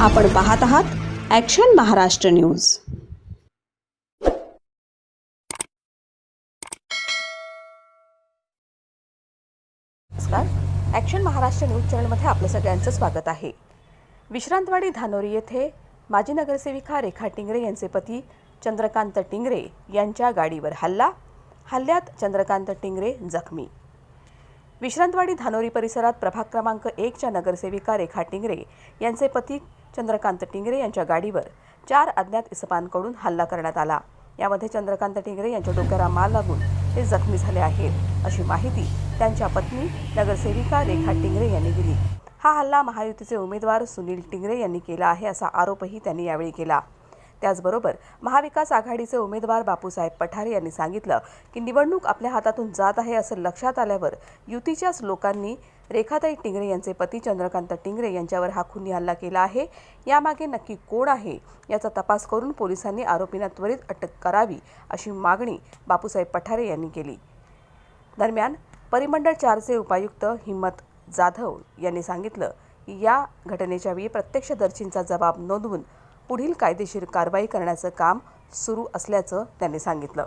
आपण पाहत आहात ॲक्शन महाराष्ट्र न्यूज नमस्कार. ॲक्शन महाराष्ट्र न्यूज चॅनलमध्ये आपलं सगळ्यांचं स्वागत आहे. विश्रांतवाडी धानोरी येथे माजी नगरसेविका रेखा टिंगरे यांचे पती चंद्रकांत टिंगरे यांच्या गाडीवर हल्ला. हल्ल्यात चंद्रकांत टिंगरे जखमी. विश्रांतवाडी धानोरी परिसरात प्रभाग क्रमांक एकच्या नगरसेविका रेखा टिंगरे यांचे पती चंद्रकांत टिंगरे यांच्या गाडीवर चार अज्ञात इसपांकडून हल्ला करण्यात आला. यामध्ये चंद्रकांत टिंगरे यांच्या डोक्याला माल लागून ते जखमी झाले आहेत अशी माहिती त्यांच्या पत्नी नगरसेविका रेखा टिंगरे यांनी दिली. हा हल्ला महायुतीचे उमेदवार सुनील टिंगरे यांनी केला आहे असा आरोपही त्यांनी यावेळी केला. त्याचबरोबर महाविकास आघाडीचे उमेदवार बापूसाहेब पठारे यांनी सांगितलं की निवडणूक आपल्या हातातून जात आहे असं लक्षात आल्यावर युतीच्याच लोकांनी रेखाताई टिंगरे यांचे पती चंद्रकांत टिंगरे यांच्यावर हा खुनी हल्ला केला आहे. यामागे नक्की कोण आहे याचा तपास करून पोलिसांनी आरोपींना त्वरित अटक करावी अशी मागणी बापूसाहेब पठारे यांनी केली. दरम्यान परिमंडळ चारचे उपायुक्त हिम्मत जाधव यांनी सांगितलं की या घटनेच्या वेळी प्रत्यक्षदर्शींचा जबाब नोंदवून पुढील कायदेशीर कारवाई करण्याचं काम सुरू असल्याचं त्यांनी सांगितलं.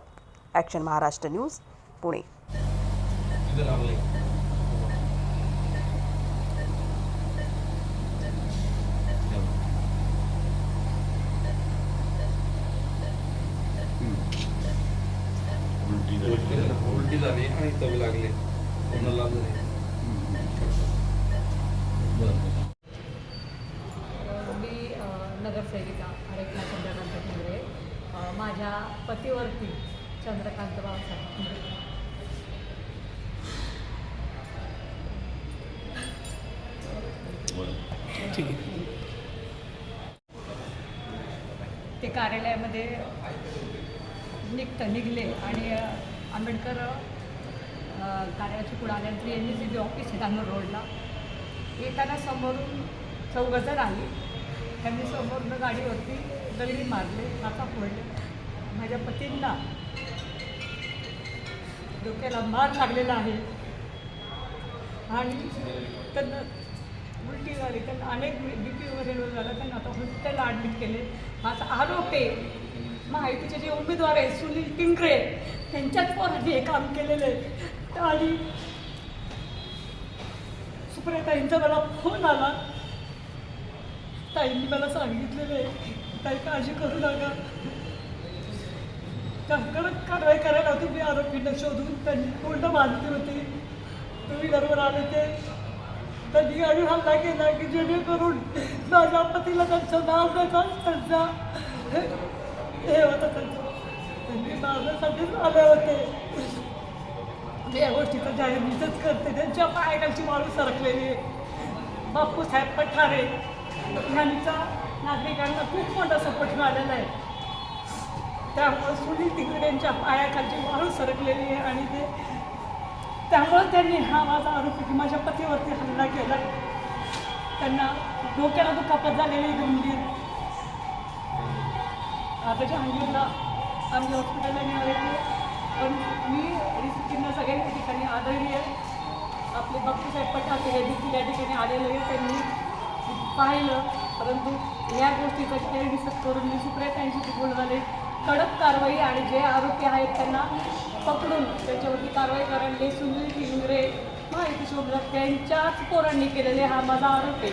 Action Maharashtra news Pune. उलटी झाली. आणि तवी लागले. कोणाला लागले मी अ, नगरसेविका रेखा चंद्रकांत टिंगरे अ, माझ्या पतीवरती चंद्रकांत बाबासाहेब ते कार्यालयामध्ये निघतं निघले आणि आंबेडकर कार्यालयाची पुढे आल्यानंतर यांनी जे ऑफिस आहे धानोर रोडला येताना समोरून चौघजण आली. त्यांनी समोरनं गाडीवरती दगडी मारले काचा फोडले माझ्या पतींना डोक्याला मार लागलेला आहे. आणि त्यांना उलटी झाली त्यांना अनेक बी पी वगैरे झालं त्यांना आता हॉस्पिटलला ॲडमिट केले. माझा आरोप आहे माहितीचे जे उमेदवार आहे सुनील टिंगरे त्यांच्याच पोरांनी हे काम केलेलं आहे आणि सुप्रियाताईंचा मला फोन आला. ताईंनी मला सांगितलेलं आहे ताई काळजी करू नका. कडक कारवाई करायला होती. मी आरोपींना शोधून त्यांनी पूर्ण माहिती होती. तुम्ही बरोबर आले ते. त्यांनी आणि हल्ला केला की जेणेकरून माझ्या पतीला त्यांचं नाव त्याचा त्यांचा. हे होतं त्यांचं. त्यांनी माझ्यासाठीच आले होते. मी या गोष्टीचा जाहीर मीच करते. त्यांच्या पायकाची माणूस सरकलेली आहे. बापूसाहेब पठारे यांचा नागरिकांना खूप मोठा सपोर्ट मिळालेला आहे. त्यामुळे सुनील तिकड्यांच्या पायाखालची वाळू सरकलेली आहे आणि ते त्यामुळे त्यांनी हा माझा आरोप की माझ्या पतीवरती हल्ला केला. त्यांना डोक्याला दुखापत झालेली आहे गंभीर. आता जहांगीरला आम्ही हॉस्पिटलला नेणारे पण मी रिसिप्टींना सगळ्या ठिकाणी आढळली आहे आपले बापूसाहेब पटाके हे देखील या ठिकाणी आलेले आहे त्यांनी पाहिलं परंतु या गोष्टीचा काही दिसत करून मी सुप्रियतांशी बोलवाले कडक कारवाई आणि जे आरोपी आहेत त्यांना पकडून त्याच्यावरती कारवाई करायला सुनील टिंगरे माहिती शोधलं त्यांच्याच पोरांनी केलेले हा माझा आरोप आहे.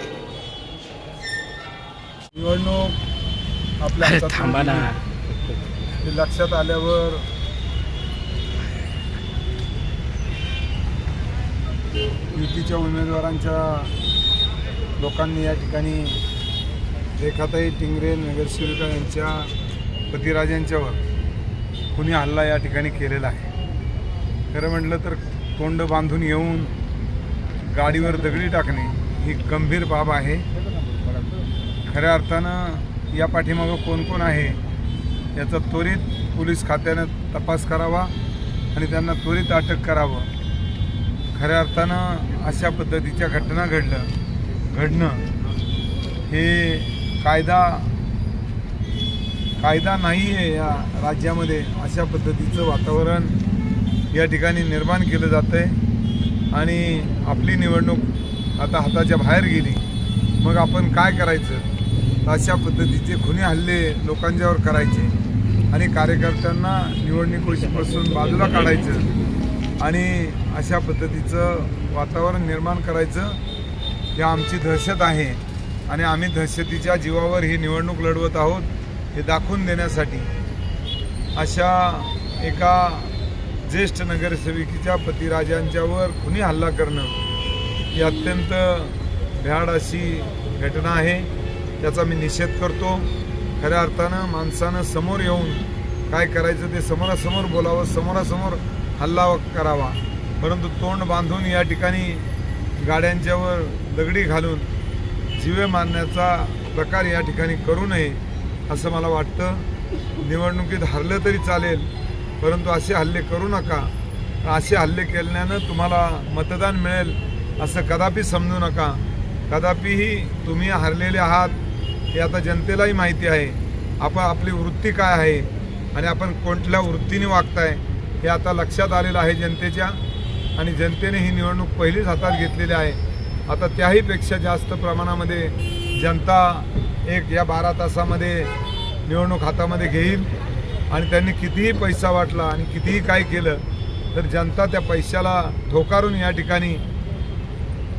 निवडणूक आपल्या लक्षात आल्यावर युतीच्या उमेदवारांच्या लोकांनी या ठिकाणी रेखाताई टिंगरे नगरसेविका यांच्या पतिराजांच्यावर कुणी हल्ला या ठिकाणी केलेला आहे. खरं म्हटलं तर तोंड बांधून येऊन गाडीवर दगडी टाकणे ही गंभीर बाब आहे. खऱ्या अर्थानं या पाठीमागं कोण कोण आहे याचा त्वरित पोलीस खात्यानं तपास करावा आणि त्यांना त्वरित अटक करावं. खऱ्या अर्थानं अशा पद्धतीच्या घटना घडलं घडणं हे कायदा कायदा नाही आहे या राज्यामध्ये अशा पद्धतीचं वातावरण या ठिकाणी निर्माण केलं जातं आहे आणि आपली निवडणूक आता हाताच्या बाहेर गेली. मग आपण काय करायचं? तर अशा पद्धतीचे खुने हल्ले लोकांच्यावर करायचे. आणि कार्यकर्त्यांना निवडणुकीपासून बाजूला काढायचं. आणि अशा पद्धतीचं वातावरण निर्माण करायचं ही आमची दहशत आहे. आणि आम्ही दहशतीच्या जीवावर ही निवडणूक लढवत आहोत. हे दाखवून देण्यासाठी अशा एका ज्येष्ठ नगरसेविकेच्या पतिराजांच्यावर खुनी हल्ला करणं ही अत्यंत भ्याड अशी घटना आहे. त्याचा मी निषेध करतो. खऱ्या अर्थानं माणसानं समोर येऊन काय करायचं ते समोरासमोर बोलावं समोरासमोर हल्ला करावा. परंतु तोंड बांधून या ठिकाणी गाड्यांच्यावर दगडी घालून जीवे मारण्याचा प्रकार या ठिकाणी करू नये. असं मला वाटतं. निवडणुकीत हरलं तरी चालेल परंतु असे हल्ले करू नका. असे हल्ले केल्यानं तुम्हाला मतदान मिळेल असं कदापि समजू नका. कदापिही तुम्ही हरलेले आहात हे आता जनतेलाही माहिती आहे. आपण आपली वृत्ती काय आहे? आणि आपण कोणत्या वृत्तीने वागताय? हे आता लक्षात आलेलं आहे जनतेच्या. आणि जनतेने ही निवडणूक पहिलीच हातात घेतलेली आहे. आता त्याहीपेक्षा जास्त प्रमाणामध्ये जनता एक या बारा तासामध्ये निवडणूक हातामध्ये घेईल आणि त्यांनी कितीही पैसा वाटला आणि कितीही काय केलं तर जनता त्या पैशाला ठोकारून या ठिकाणी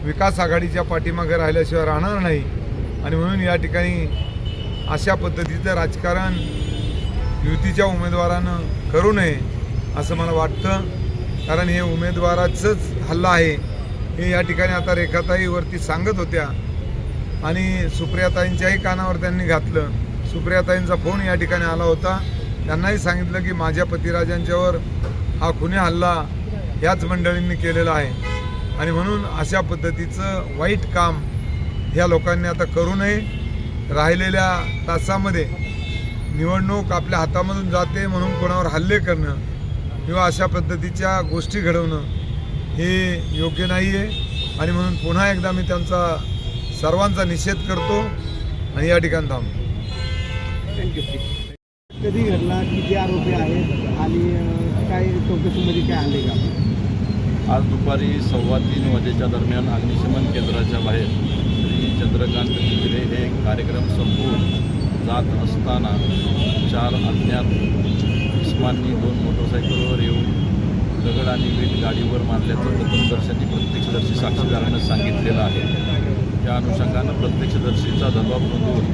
विकास आघाडीच्या पाठीमागे राहिल्याशिवाय राहणार नाही. आणि म्हणून या ठिकाणी अशा पद्धतीचं राजकारण युतीच्या उमेदवारानं करू नये असं मला वाटतं. कारण हे उमेदवाराचंच हल्ला आहे. हे या ठिकाणी आता रेखाताईवरती सांगत होत्या. आणि सुप्रियाताईंच्याही कानावर त्यांनी घातलं. सुप्रियाताईंचा फोन या ठिकाणी आला होता. त्यांनाही सांगितलं की माझ्या पतिराजांच्यावर हा खुने हल्ला याच मंडळींनी केलेला आहे. आणि म्हणून अशा पद्धतीचं वाईट काम ह्या लोकांनी आता करू नये. राहिलेल्या तासामध्ये निवडणूक आपल्या हातामधून जाते म्हणून कोणावर हल्ले करणं किंवा अशा पद्धतीच्या गोष्टी घडवणं हे योग्य नाही आहे आणि म्हणून पुन्हा एकदा मी त्यांचा सर्वांचा निषेध करतो आणि या ठिकाणी थांबतो. कधी घडला किती आरोपी आहेत आणि काय चौकशीमध्ये काय आले का? आज दुपारी सव्वा तीन वाजेच्या दरम्यान अग्निशमन केंद्राच्या बाहेर श्री चंद्रकांत मित्रे हे कार्यक्रम संपवून जात असताना चार अज्ञात इस्मांनी दोन मोटरसायकलवर येऊन दगड आणि वीट गाडीवर मारल्याचं प्रथमदर्शनी प्रत्यक्षदर्शी साक्षीदारानं सांगितलेलं आहे. त्या अनुषंगानं प्रत्यक्षदर्शीचा दबाव नोंदवून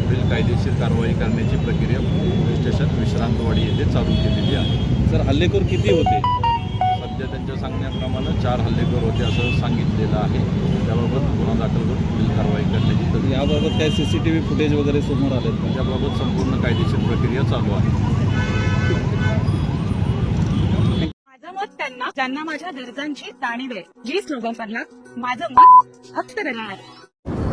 पुढील कायदेशीर कारवाई करण्याची प्रक्रिया पोलीस स्टेशन विश्रांतवाडी येथे चालू केलेली आहे. सर हल्लेखोर किती होते? सध्या त्यांच्या सांगण्याप्रमाणे चार हल्लेखोर होते असं सांगितलेलं आहे. त्याबाबत गुन्हा दाखल करून पुढील कारवाई करण्याची तर याबाबत काय C C T V footage वगैरे समोर आलेत का? त्याबाबत संपूर्ण कायदेशीर प्रक्रिया चालू आहे. माझं मत त्यांना ज्यांना माझ्या गरजांची जाणीव आहे जी स्लोगनला माझं मत हक्क देणार